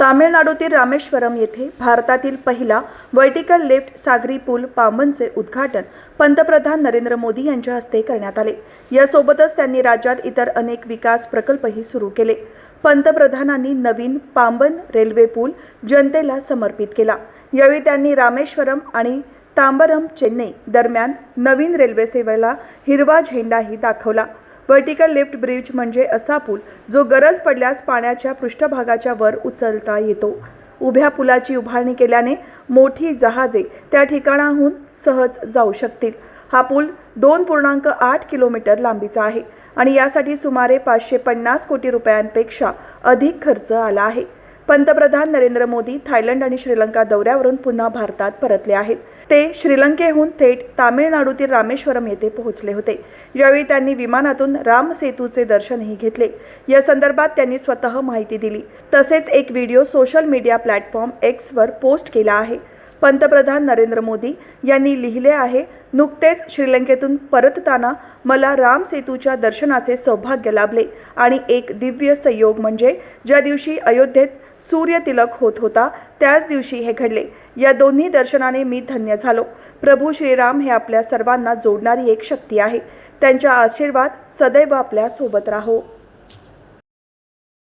तामिळनाडूतील रामेश्वरम येथे भारतातील पहिला वर्टिकल लिफ्ट सागरी पूल पांबनचे उद्घाटन पंतप्रधान नरेंद्र मोदी यांच्या हस्ते करण्यात आले. यासोबतच त्यांनी राज्यात इतर अनेक विकास प्रकल्पही सुरू केले. पंतप्रधानांनी नवीन पांबन रेल्वे पूल जनतेला समर्पित केला. यावेळी त्यांनी रामेश्वरम आणि तांबरम चेन्नई दरम्यान नवीन रेल्वे सेवेला हिरवा झेंडाही दाखवला. व्हर्टिकल लिफ्ट ब्रिज म्हणजे असा पूल जो गरज पडल्यास पाण्याच्या पृष्ठभागाच्या वर उचलता येतो. उभ्या पुलाची उभारणी केल्याने मोठी जहाजे त्या ठिकाणाहून सहज जाऊ शकतील. हा पूल दोन पूर्णांक आठ किलोमीटर लांबीचा आहे आणि यासाठी सुमारे पाचशे पन्नास कोटी रुपयांपेक्षा अधिक खर्च आला आहे. पंतप्रधान नरेंद्र मोदी थायलंड आणि श्रीलंका दौऱ्यावरून पुन्हा भारतात परतले आहेत. ते श्रीलंकेहून थेट तामिळनाडूतील रामेश्वरम येथे पोहोचले होते. यावेळी त्यांनी विमानातून राम सेतूचे दर्शनही घेतले. या संदर्भात त्यांनी स्वतः माहिती दिली. तसेच एक व्हिडिओ सोशल मीडिया प्लॅटफॉर्म एक्सवर पोस्ट केला आहे. पंतप्रधान नरेंद्र मोदी यांनी लिहिले आहे नुकतेच श्रीलंकेतून परतताना मला राम सेतूच्या दर्शनाचे सौभाग्य लाभले आणि एक दिव्य संयोग म्हणजे ज्या दिवशी अयोध्येत सूर्यतिलक होत होता त्याच दिवशी हे घडले. या दोन्ही दर्शनाने मी धन्य झालो. प्रभू श्रीराम हे आपल्या सर्वांना जोडणारी एक शक्ती आहे. त्यांचा आशीर्वाद सदैव आपल्यासोबत राहो.